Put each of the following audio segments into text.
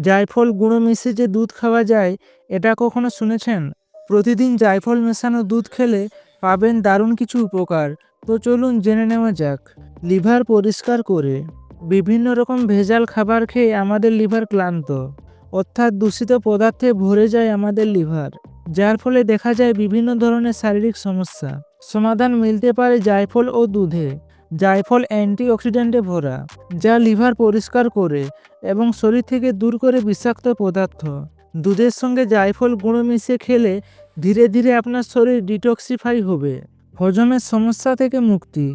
জায়ফল গুঁড়ো মিশিয়ে যে দুধ খাওয়া যায়, এটা কখনো শুনেছেন? প্রতিদিন জায়ফল মেশানো দুধ খেলে পাবেন দারুণ কিছু উপকার। তো চলুন জেনে নেওয়া যাক। লিভার পরিষ্কার করে। বিভিন্ন রকম ভেজাল খাবার খেয়ে আমাদের লিভার ক্লান্ত। অর্থাৎ দূষিত পদার্থে ভরে যায় আমাদের লিভার। যার ফলে দেখা যায় বিভিন্ন ধরনের শারীরিক সমস্যা। সমাধান মিলতে পারে জায়ফল ও দুধে। জায়ফল অ্যান্টিঅক্সিডেন্টে ভরা, যা লিভার পরিষ্কার করে এবং শরীর থেকে দূর করে বিষাক্ত পদার্থ। দুধের সঙ্গে জায়ফল গুঁড়ো মিশিয়ে খেলে ধীরে ধীরে আপনার শরীর ডিটক্সিফাই হবে। হজমের সমস্যা থেকে মুক্তি।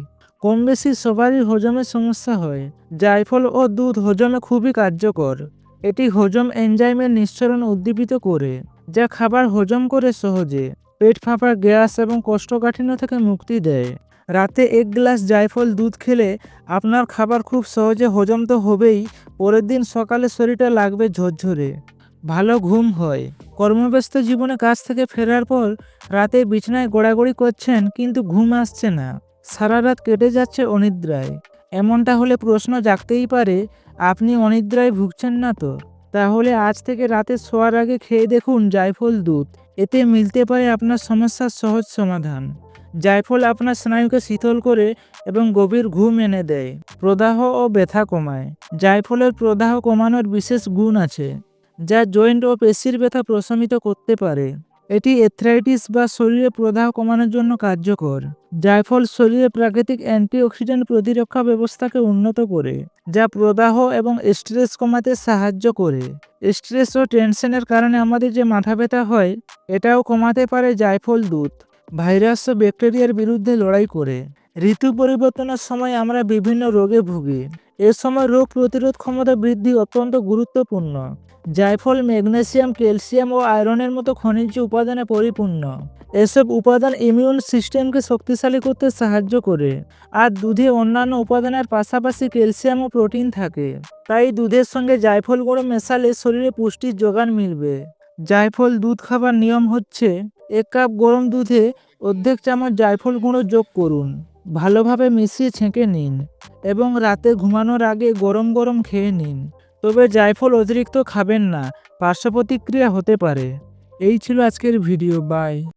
কম বেশি সবারই হজমের সমস্যা হয়। জায়ফল ও দুধ হজমে খুবই কার্যকর। এটি হজম এনজাইমের নিঃসরণ উদ্দীপিত করে, যা খাবার হজম করে সহজে। পেট ফাঁপা, গ্যাস এবং কোষ্ঠকাঠিন্য থেকে মুক্তি দেয়। রাতে এক গ্লাস জায়ফল দুধ খেলে আপনার খাবার খুব সহজে হজম তো হবেই, পরের দিন সকালে শরীরটা লাগবে ঝরঝরে। ভালো ঘুম হয়। কর্মব্যস্ত জীবনে কাজ থেকে ফেরার পর রাতে বিছানায় গোড়াগড়ি করছেন কিন্তু ঘুম আসছে না। সারা রাত কেটে যাচ্ছে অনিদ্রায়। এমনটা হলে প্রশ্ন জাগতেই পারে, আপনি অনিদ্রায় ভুগছেন না তো? তাহলে আজ থেকে রাতে শোয়ার আগে খেয়ে দেখুন জায়ফল দুধ। এতে মিলতে পারে আপনার সমস্যার সহজ সমাধান জায়ফল আপনার স্নায়ুকে শীতল করে এবং গভীর ঘুম এনে দেয়, প্রদাহ ও ব্যথা কমায় জায়ফলের প্রদাহ কমানোর বিশেষ গুণ আছে, যা জয়েন্ট ও পেশির ব্যথা প্রশমিত করতে পারে। এটি এথ্রাইটিস বা শরীরে প্রদাহ কমানোর জন্য কার্যকর জায়ফল শরীরে প্রাকৃতিক অ্যান্টিঅক্সিডেন্ট প্রতিরক্ষা ব্যবস্থাকে উন্নত করে, যা প্রদাহ এবং স্ট্রেস কমাতে সাহায্য করে। স্ট্রেস ও টেনশনের কারণে আমাদের যে মাথা ব্যথা হয়, এটাও কমাতে পারে জায়ফল দুধ ভাইরাস ও ব্যাকটেরিয়ার বিরুদ্ধে লড়াই করে। ঋতু পরিবর্তনের সময় আমরা বিভিন্ন রোগে ভুগি এ সময় রোগ প্রতিরোধ ক্ষমতা বৃদ্ধি অত্যন্ত গুরুত্বপূর্ণ জায়ফল ম্যাগনেসিয়াম, ক্যালসিয়াম ও আয়রনের মতো খনিজ উপাদানে পরিপূর্ণ। এসব উপাদান ইমিউন সিস্টেমকে শক্তিশালী করতে সাহায্য করে, আর দুধে অন্যান্য উপাদানের পাশাপাশি ক্যালসিয়াম ও প্রোটিন থাকে। তাই দুধের সঙ্গে জায়ফল গুঁড়ো মেশালে শরীরে পুষ্টির যোগান মিলবে জায়ফল দুধ খাবার নিয়ম হচ্ছে, এক কাপ গরম দুধে অর্ধেক চামচ জায়ফল গুঁড়ো যোগ করুন। ভালোভাবে মিশিয়ে ছেঁকে নিন এবং রাতে ঘুমানোর আগে গরম গরম খেয়ে নিন। তবে জায়ফল অতিরিক্ত খাবেন না পার্শ্ব প্রতিক্রিয়া হতে পারে। এই ছিল আজকের ভিডিও, বাই।